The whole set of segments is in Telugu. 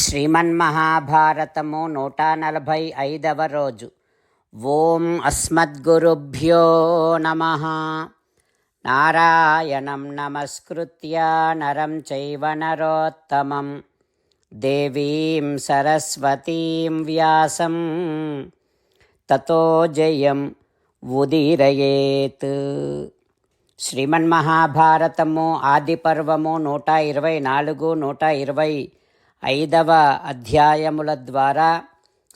శ్రీమన్మహాభారతము నూట నలభై ఐదవ రోజు ఓం అస్మద్గురుభ్యో నమ నారాయణం నమస్కృత్య నరం చైవ నరోత్తమం దేవీం సరస్వతీం వ్యాసం తతో జయం ఉదీరయేత్ శ్రీమన్మహాభారతము ఆది పర్వము నూట ఇరవై నాలుగు నూట ఇరవై ఐదవ అధ్యాయముల ద్వారా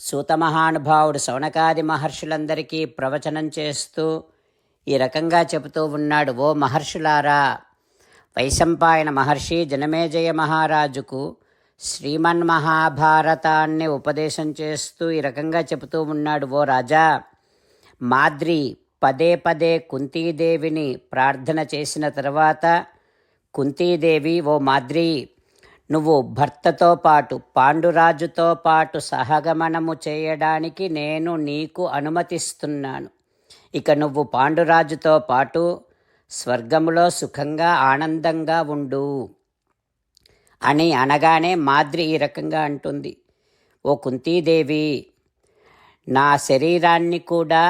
సూతమహానుభావుడు శౌనకాది మహర్షులందరికీ ప్రవచనం చేస్తూ ఈ రకంగా చెబుతూ ఉన్నాడు ఓ మహర్షులారా వైశంపాయన మహర్షి జనమేజయ మహారాజుకు శ్రీమన్మహాభారతాన్ని ఉపదేశం చేస్తూ ఈ రకంగా చెబుతూ ఉన్నాడు ఓ రాజా మాద్రి పదే పదే కుంతీదేవిని ప్రార్థన చేసిన తర్వాత కుంతీదేవి ఓ మాద్రి నువ్వు భర్తతో పాటు పాండురాజుతో పాటు సహగమనము చేయడానికి నేను నీకు అనుమతిస్తున్నాను. ఇక నువ్వు పాండురాజుతో పాటు స్వర్గములో సుఖంగా ఆనందంగా ఉండు అని అనగానే మాద్రి ఈ రకంగా అంటుంది. ఓ కుంతీదేవి నా శరీరాన్ని కూడా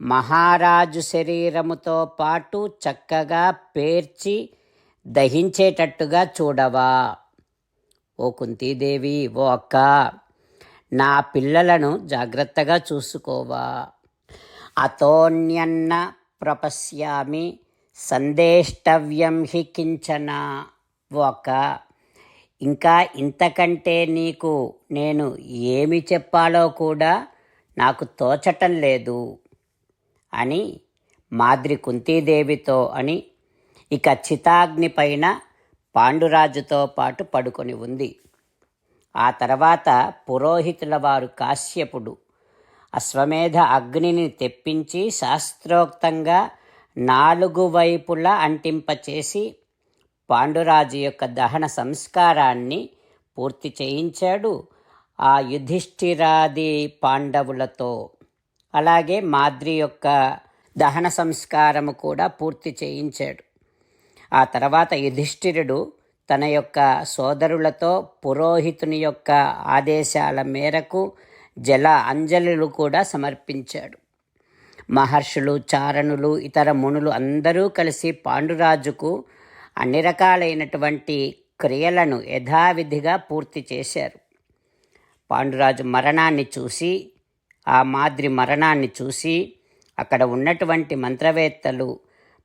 మహారాజు శరీరముతో పాటు చక్కగా పేర్చి దహించేటట్టుగా చూడవా? ఓ కుంతీదేవి ఓ అక్క నా పిల్లలను జాగ్రత్తగా చూసుకోవా. అతోన్యన్న ప్రపశ్యామి సందేష్టవ్యం హి కించన. ఓ అక్క ఇంకా ఇంతకంటే నీకు నేను ఏమి చెప్పాలో కూడా నాకు తోచటం లేదు అని మాద్రి కుంతీదేవితో అని ఇక చితాగ్ని పైన పాండురాజుతో పాటు పడుకొని ఉంది. ఆ తర్వాత పురోహితుల వారు కాశ్యపుడు అశ్వమేధ అగ్నిని తెప్పించి శాస్త్రోక్తంగా నాలుగు వైపులా అంటింపచేసి పాండురాజు యొక్క దహన సంస్కారాన్ని పూర్తి చేయించాడు ఆ యుధిష్ఠిరాది పాండవులతో. అలాగే మాద్రి యొక్క దహన సంస్కారము కూడా పూర్తి చేయించాడు. ఆ తర్వాత యుధిష్ఠిరుడు తన యొక్క సోదరులతో పురోహితుని యొక్క ఆదేశాల మేరకు జల అంజలులు కూడా సమర్పించాడు. మహర్షులు చారణులు ఇతర మునులు అందరూ కలిసి పాండురాజుకు అన్ని రకాలైనటువంటి క్రియలను యథావిధిగా పూర్తి చేశారు. పాండురాజు మరణాన్ని చూసి ఆ మాదిరి మరణాన్ని చూసి అక్కడ ఉన్నటువంటి మంత్రవేత్తలు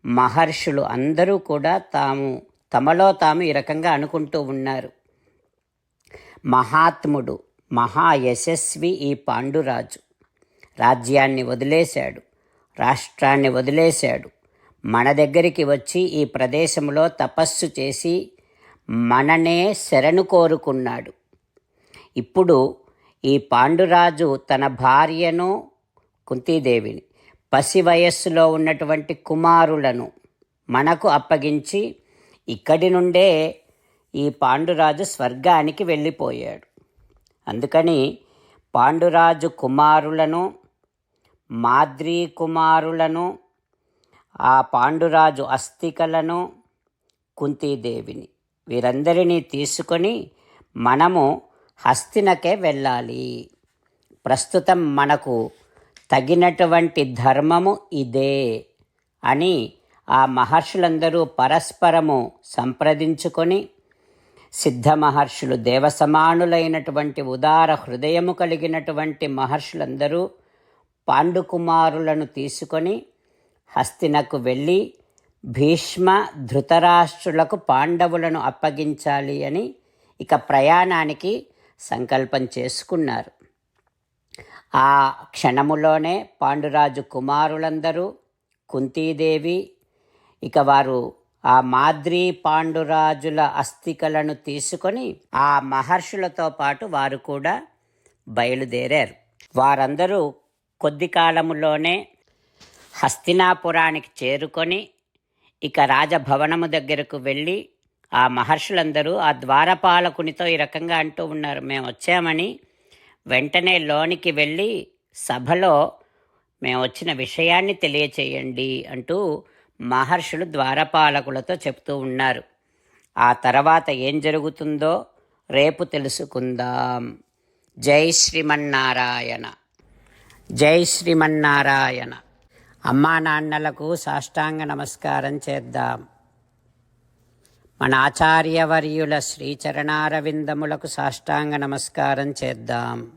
మహర్షులు అందరూ కూడా తాము తమలో తాము ఈ రకంగా అనుకుంటూ ఉన్నారు. మహాత్ముడు మహాయశస్వి ఈ పాండురాజు. రాజ్యాన్ని వదిలేశాడు రాష్ట్రాన్ని వదిలేశాడు. మన దగ్గరికి వచ్చి ఈ ప్రదేశంలో తపస్సు చేసి మననే శరణు కోరుకున్నాడు. ఇప్పుడు ఈ పాండురాజు తన భార్యను కుంతీదేవిని పసి వయస్సులో ఉన్నటువంటి కుమారులను మనకు అప్పగించి ఇక్కడి నుండే ఈ పాండురాజు స్వర్గానికి వెళ్ళిపోయాడు. అందుకని పాండురాజు కుమారులను మాద్రీ కుమారులను ఆ పాండురాజు అస్థికలను కుంతీదేవిని వీరందరినీ తీసుకొని మనము హస్తినకే వెళ్ళాలి. ప్రస్తుతం మనకు తగినటువంటి ధర్మము ఇదే అని ఆ మహర్షులందరూ పరస్పరము సంప్రదించుకొని సిద్ధ మహర్షులు దేవసమానులైనటువంటి ఉదార హృదయము కలిగినటువంటి మహర్షులందరూ పాండుకుమారులను తీసుకొని హస్తినకు వెళ్ళి భీష్మ ధృతరాష్ట్రులకు పాండవులను అప్పగించాలి అని ఇక ప్రయాణానికి సంకల్పం చేసుకున్నారు. ఆ క్షణములోనే పాండురాజు కుమారులందరూ కుంతీదేవి ఇక వారు ఆ మాద్రి పాండురాజుల అస్థికలను తీసుకొని ఆ మహర్షులతో పాటు వారు కూడా బయలుదేరారు. వారందరూ కొద్ది కాలములోనే హస్తినాపురానికి చేరుకొని ఇక రాజభవనము దగ్గరకు వెళ్ళి ఆ మహర్షులందరూ ఆ ద్వారపాలకునితో ఈ రకంగా అంటూ ఉన్నారు మేము వచ్చామని వెంటనే లోనికి వెళ్ళి సభలో మేము వచ్చిన విషయాన్ని తెలియచేయండి అంటూ మహర్షులు ద్వారపాలకులతో చెప్తూ ఉన్నారు. ఆ తర్వాత ఏం జరుగుతుందో రేపు తెలుసుకుందాం. జై శ్రీమన్నారాయణ. జై శ్రీమన్నారాయణ. అమ్మా నాన్నలకు సాష్టాంగ నమస్కారం చేద్దాం. మన ఆచార్యవర్యుల శ్రీచరణారవిందములకు సాష్టాంగ నమస్కారం చేద్దాం.